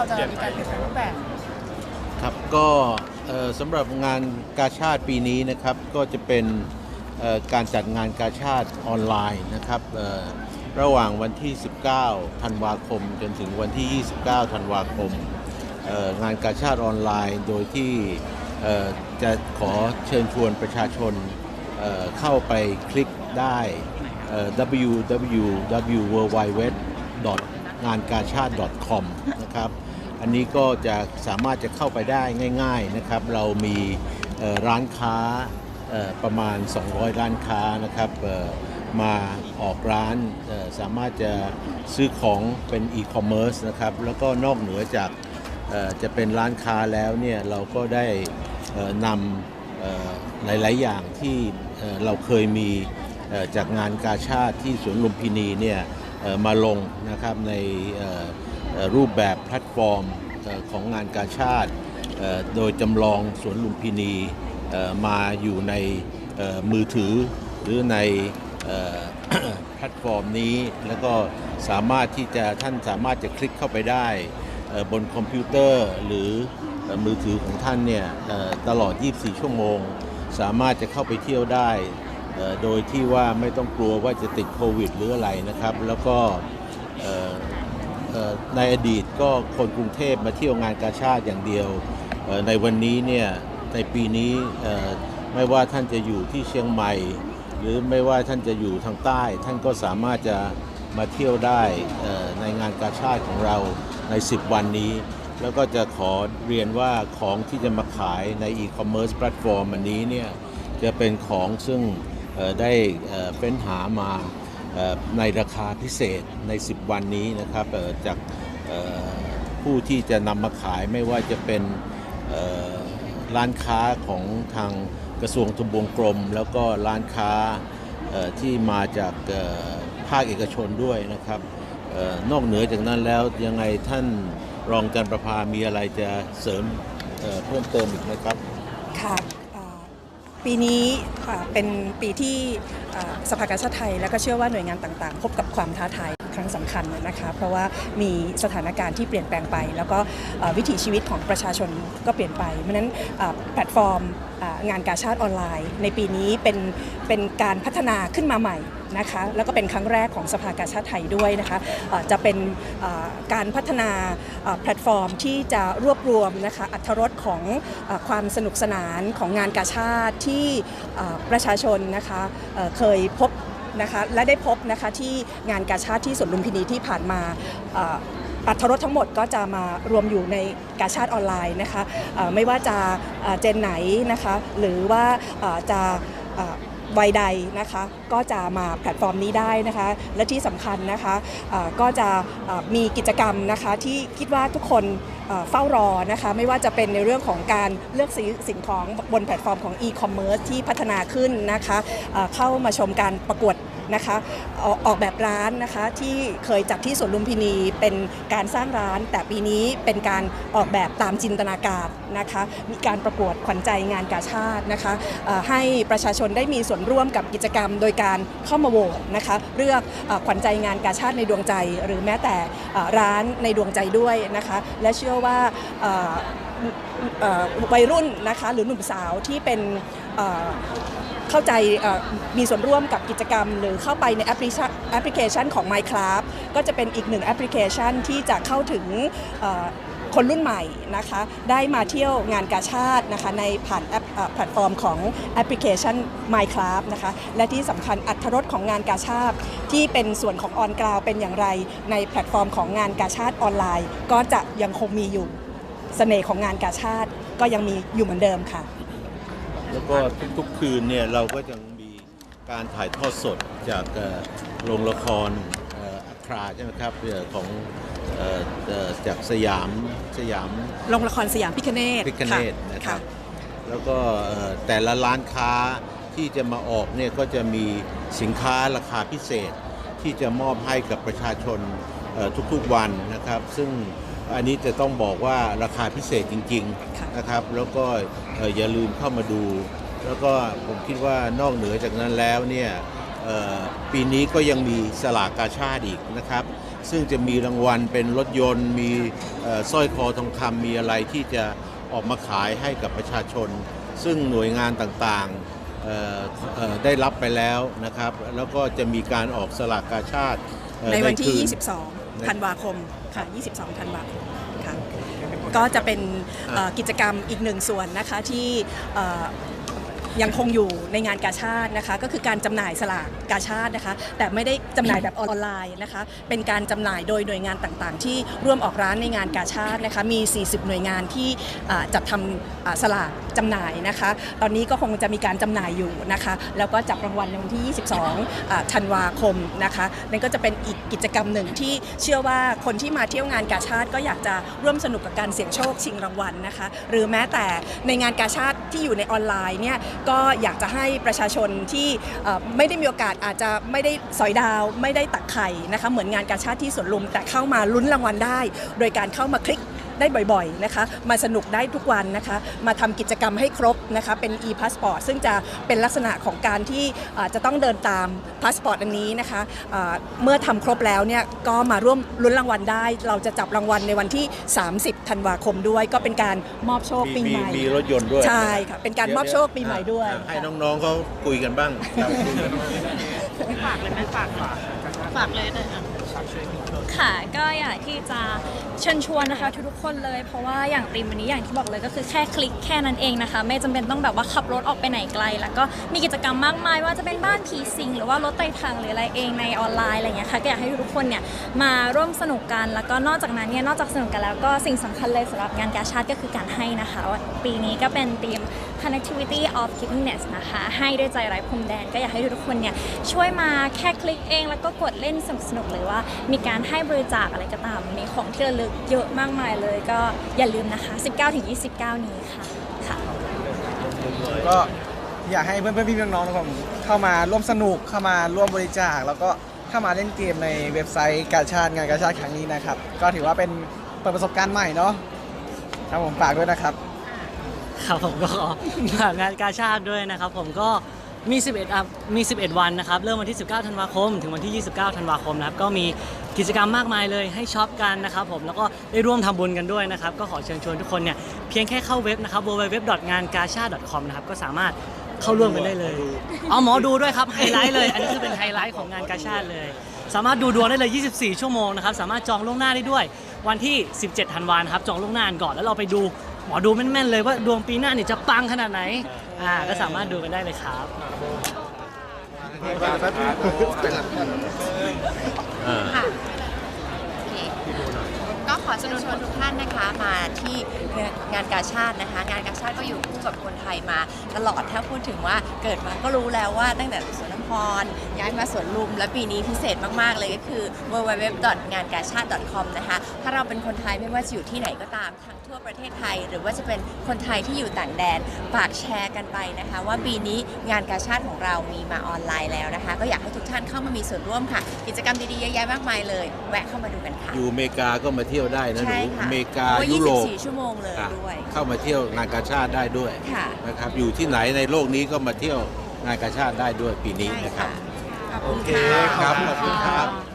เราจะมีการเปลี่ยนแปลงรูปแบบครับก็สำหรับงานกาชาติปีนี้นะครับก็จะเป็นการจัดงานกาชาติออนไลน์นะครับระหว่างวันที่ 19 ธันวาคม จนถึงวันที่ 29 ธันวาคม งานกาชาติออนไลน์ โดยที่จะขอเชิญชวนประชาชนเเข้าไปคลิกได้เอ่อ www. งานกาชาติ .com นะครับ อันนี้ก็จะสามารถจะเข้าไปได้ง่าย ๆนะครับ เรามีร้านค้าประมาณ 200 ร้านค้านะครับมาออกร้านสามารถจะซื้อของเป็นอีคอมเมิร์ซนะครับ แล้วก็นอกเหนือจากจะเป็นร้านค้าแล้วเนี่ยเราก็ได้นำหลาย ๆ อย่างที่เราเคยมีจากงานกาชาติที่สวนลุมพินีเนี่ยมาลงนะครับใน รูปแบบแพลตฟอร์มของงานกาชาติโดยจำลองสวนลุมพินีมาอยู่ในมือถือหรือในแพลตฟอร์มนี้ แล้วก็สามารถที่จะท่านสามารถจะคลิกเข้าไปได้บนคอมพิวเตอร์หรือมือถือของท่านเนี่ยตลอด 24 ชั่วโมง สามารถจะเข้าไปเที่ยวได้ โดยที่ว่าไม่ต้องกลัวว่าจะติดโควิดหรืออะไรนะครับ แล้วก็ ในอดีตก็คนกรุงเทพมาเที่ยวงานกาชาติอย่างเดียว ในวันนี้เนี่ยในปีนี้ไม่ว่าท่านจะอยู่ที่เชียงใหม่ หรือไม่ว่าท่านจะอยู่ทางใต้ ท่านก็สามารถจะมาเที่ยวได้ในงานกาชาติของเราใน 10 วันนี้ แล้วก็จะขอเรียนว่าของที่จะมาขายในอีคอมเมิร์ซแพลตฟอร์มอันนี้เนี่ยจะเป็นของซึ่งได้เฟ้นหามา ในราคาพิเศษใน 10 วันนี้นะครับจากผู้ที่จะนำมาขายไม่ว่าจะเป็นร้านค้าของทางกระทรวงทบวงกรม แล้วก็ร้านค้าที่มาจากภาคเอกชนด้วยนะครับออนอกเหนือจากนั้นแล้วยังไงท่านรองจันประภามีอะไรจะเสริมเเพิ่มเติมอีกไหมครับ ค่ะ ปีนี้อ่าเป็นปีที่สภากาชาติไทย และก็เชื่อว่าหน่วยงานต่างๆ พบกับความท้าทายครั้งสำคัญนะคะเพราะว่ามีสถานการณ์ที่เปลี่ยนแปลงไป แล้วก็วิถีชีวิตของประชาชนก็เปลี่ยนไป เพราะนั้นแพลตฟอร์มงานกาชาติออนไลน์ ในปีนี้เป็นเป็นการพัฒนาขึ้นมาใหม่ นะคะแล้วก็เป็นครั้งแรกของสภากาชาติไทยด้วยนะคะจะเป็นการพัฒนาแพลตฟอร์มที่จะรวบรวมนะคะอัตรสของอความสนุกสนานของงานกาชาติที่ประชาชนนะคะเคยพบนะคะและได้พบนะคะที่งานกาชาติที่สวนลุมพินีที่ผ่านมาอัตรสทั้งหมดก็จะมารวมอยู่ในกาชาติออนไลน์นะคะไม่ว่าจะเจนไหนนะคะหรือว่าจะ วัยใดนะคะก็จะมาแพลตฟอร์มนี้ได้นะคะ และที่สำคัญนะคะก็จะมีกิจกรรมนะคะที่คิดว่าทุกคนเฝ้ารอนะคะไม่ว่าจะเป็นในเรื่องของการเลือกซื้อสินของบนแพลตฟอร์มของ e-commerce ที่พัฒนาขึ้นนะคะเข้ามาชมการประกวด นะคะออกออกแบบร้านนะคะที่เคยจัดที่สวนลุมพินีเป็นการสร้างร้าน แต่ปีนี้เป็นการออกแบบตามจินตนาการนะคะมีการประกวดขวัญใจงานกาชาตินะคะให้ประชาชนได้มีส่วนร่วมกับกิจกรรม โดยการเข้ามาโหวตนะคะเลือกขวัญใจงานกาชาติในดวงใจ หรือแม้แต่ร้านในดวงใจด้วยนะคะและเชื่อว่าวัยรุ่นนะคะหรือหนุ่มสาวที่เป็น เข้าใจมีส่วนร่วมกับกิจกรรม หรือเข้าไปในแอปพลิเคชันแอปพลิเคชันของ Minecraft ก็จะเป็นอีกหนึ่งแอปพลิเคชันที่จะเข้าถึงคนรุ่นใหม่นะคะได้มาเที่ยวงานกาชาตินะคะในผ่านแอปแพลตฟอร์มของแอปพลิเคชัน Minecraft นะคะและที่สำคัญอัตรสของงานกาชาติ ที่เป็นส่วนของออนกราวเป็นอย่างไร ในแพลตฟอร์มของงานกาชาติออนไลน์ ก็จะยังคงมีอยู่เสน่ห์ของงานกาชาติก็ยังมีอยู่เหมือนเดิมค่ะ แล้วก็ทุกๆคืนเนี่ยเราก็ยังมีการถ่ายทอดสดจากเอ่อโรงละครเอ่ออัคราใช่ไหมครับเอ่อของเอ่อเอ่อจากสยามสยามโรงละครสยามพิคเนตพิคเนตนะครับแล้วก็เอ่อแต่ละร้านค้าที่จะมาออกเนี่ยก็จะมีสินค้าราคาพิเศษที่จะมอบให้กับประชาชนเอ่อทุกๆวันนะครับ ซึ่งอันนี้จะต้องบอกว่าราคาพิเศษจริงค่ะๆนะครับ แล้วก็เอ่ออย่าลืมเข้ามาดู แล้วก็ผมคิดว่านอกเหนือจากนั้นแล้วเนี่ยเอ่อปีนี้ก็ยังมีสลากกาชาติอีกนะครับ ซึ่งจะมีรางวัลเป็นรถยนต์ มีเอ่อสร้อยคอทองคำมีอะไรที่จะออกมาขายให้กับประชาชน ซึ่งหน่วยงานต่างๆเอ่อเอ่อได้รับไปแล้วนะครับ แล้วก็จะมีการออกสลากกาชาติเอ่อในวันที่คื22 ธันวาคมค่ะ 22 ธันวาคมค่ะ ก็จะเป็นเอ่อกิจกรรมอีกหนึ่งส่วนนะคะที่เอ่อยังคงอยู่ในงานกาชาตินะคะ ก็คือการจำหน่ายสลากกาชาตินะคะ แต่ไม่ได้จำหน่ายแบบออนไลน์นะคะ เป็นการจำหน่ายโดยหน่วยงานต่างๆ ที่ร่วมออกร้านในงานกาชาตินะคะ มี 40 หน่วยงานที่อ่าจัดทำอ่าสลากจำหน่ายนะคะ ตอนนี้ก็คงจะมีการจำหน่ายอยู่นะคะ แล้วก็จับรางวัลในวันที่ 22 ธันวาคมนะคะนั่นก็จะเป็นอีกกิจกรรมหนึ่งที่เชื่อว่าคนที่มาเที่ยวงานกาชาติก็อยากจะร่วมสนุกกับการเสี่ยงโชคชิงรางวัลนะคะ หรือแม้แต่ในงานกาชาติที่อยู่ในออนไลน์เนี่ยก็อยากจะให้ประชาชนที่ไม่ได้มีโอกาสอาจจะไม่ได้สอยดาว ไม่ได้ตักไข่นะคะเหมือนงานกาชาติที่สวนลุมแต่เข้ามาลุ้นรางวัลได้ โดยการเข้ามาคลิก ได้บ่อยๆนะคะ มาสนุกได้ทุกวันนะคะ มาทำกิจกรรมให้ครบนะคะ เป็น e-passport ซึ่งจะเป็นลักษณะของการที่อ่าจะต้องเดินตามพาสปอร์ตอันนี้นะคะอ่าเมื่อทำครบแล้วเนี่ยก็มาร่วมลุ้นรางวัลได้ เราจะจับรางวัลในวันที่ 30ธันวาคมด้วย ก็เป็นการมอบโชคปีมีใหม่มีรถยนต์ด้วยใช่ค่ะเป็นการมอบโชคปีใหม่ด้วยอะให้น้องๆเขาคุยกันบ้างครับ ฝากเลยไหมฝากฝากฝากเลยนะค่ะก็อยากที่จะเชิญชวนนะคะทุกๆคนเลย เพราะว่าอย่างตรีมวันนี้อย่างที่บอกเลยก็คือแค่คลิกแค่นั้นเองนะคะ ไม่จำเป็นต้องแบบว่าขับรถออกไปไหนไกล แล้วก็มีกิจกรรมมากมาย ว่าจะเป็นบ้านผีสิงหรือว่ารถไต่ทางหรืออะไรเองในออนไลน์อะไรอย่างเงี้ยค่ะก็อยากให้ทุกคนเนี่ยมาร่วมสนุกกันแล้วก็นอกจากนั้นเนี่ยนอกจากสนุกกันแล้วก็สิ่งสำคัญเลยสำหรับงานกาชาติก็คือการให้นะคะว่าปีนี้ก็เป็นธีม connectivity of givingness นะคะ ให้ด้วยใจไร้พรมแดน ก็อยากให้ทุกคนเนี่ยช่วยมาแค่คลิกเอง แล้วก็กดเล่นสนุกๆหรือว่ามีการให้บริจาคอะไรก็ตาม มีของที่ระลึกเยอะมากมายเลย ก็อย่าลืมนะคะ 19-29 นี้ค่ะค่ะก็อยากให้เพื่อนๆพี่ๆน้องๆนะครับเข้ามาร่วมสนุกเข้ามาร่วมบริจาค แล้วก็เข้ามาเล่นเกมในเว็บไซต์กาชาติงานกาชาติครั้งนี้นะครับ ก็ถือว่าเป็นเปิดประสบการณ์ใหม่เนาะครับผมฝากด้วยนะครับ ครับผมก็ขอฝากงานกาชาติด้วยนะครับผมก็มี 11อะมี 11 วันนะครับ เริ่มวันที่ 19 ธันวาคม ถึงวันที่ 29 ธันวาคมนะครับ ก็มีกิจกรรมมากมายเลยให้ช็อปกันนะครับผม แล้วก็ได้ร่วมทำบุญกันด้วยนะครับ ก็ขอเชิญชวนทุกคนเนี่ย เพียงแค่เข้าเว็บนะครับ www.ngankasha.com นะครับ ก็สามารถเข้าร่วมกันได้เลย เอาหมอดูด้วยครับ ไฮไลท์เลย อันนี้คือเป็นไฮไลท์ของงานกาชาติเลย สามารถดูดวงได้เลย 24 ชั่วโมงนะครับ สามารถจองล่วงหน้าได้ด้วย วันที่ 17 ธันวาคมนะครับ จองล่วงหน้าก่อน แล้วเราไปดูห มอดูแม่นๆเลยว่าดวงปีหน้าเนี่ยจะปังขนาดไหนอ่าก็สามารถดูกันได้เลยครับอ่าค่ะโอเคก็ ขอเชิญชวนทุกท่านนะคะมาที่งานกาชาตินะคะ งานกาชาติก็อยู่คู่กับคนไทยมาตลอดถ้าพูดถึงว่าเกิดมาก็รู้แล้วว่าตั้งแต่สวนน้ำพรย้ายมาสวนลุมและปีนี้พิเศษมากๆเลยก็คือ www.ngankashat.com นะคะ ถ้าเราเป็นคนไทยไม่ว่าจะอยู่ที่ไหนก็ตามทั้งทั่วประเทศไทย หรือว่าจะเป็นคนไทยที่อยู่ต่างแดนฝากแชร์กันไปนะคะ ว่าปีนี้งานกาชาติของเรามีมาออนไลน์แล้วนะคะ ก็อยากให้ทุกท่านเข้ามามีส่วนร่วมค่ะ กิจกรรมดีๆเยอะแยะมากมายเลย แวะเข้ามาดูกันค่ะอยู่อเมริกาก็มาเที่ยวได้นะหใช่นูค่ะอเมริกาเพราะว่ายุโรป24 ชั่วโมงเลยอะด้วย เข้ามาเที่ยวงานกาชาติได้ด้วยค่ะนะครับอยู่ที่ไหนในโลกนี้ก็มาเที่ยวงานกาชาติได้ด้วยปีนี้ใช่นะครับ ค่ะ ขอบคุณโอเคค่ะ ครับขอบคุณครับ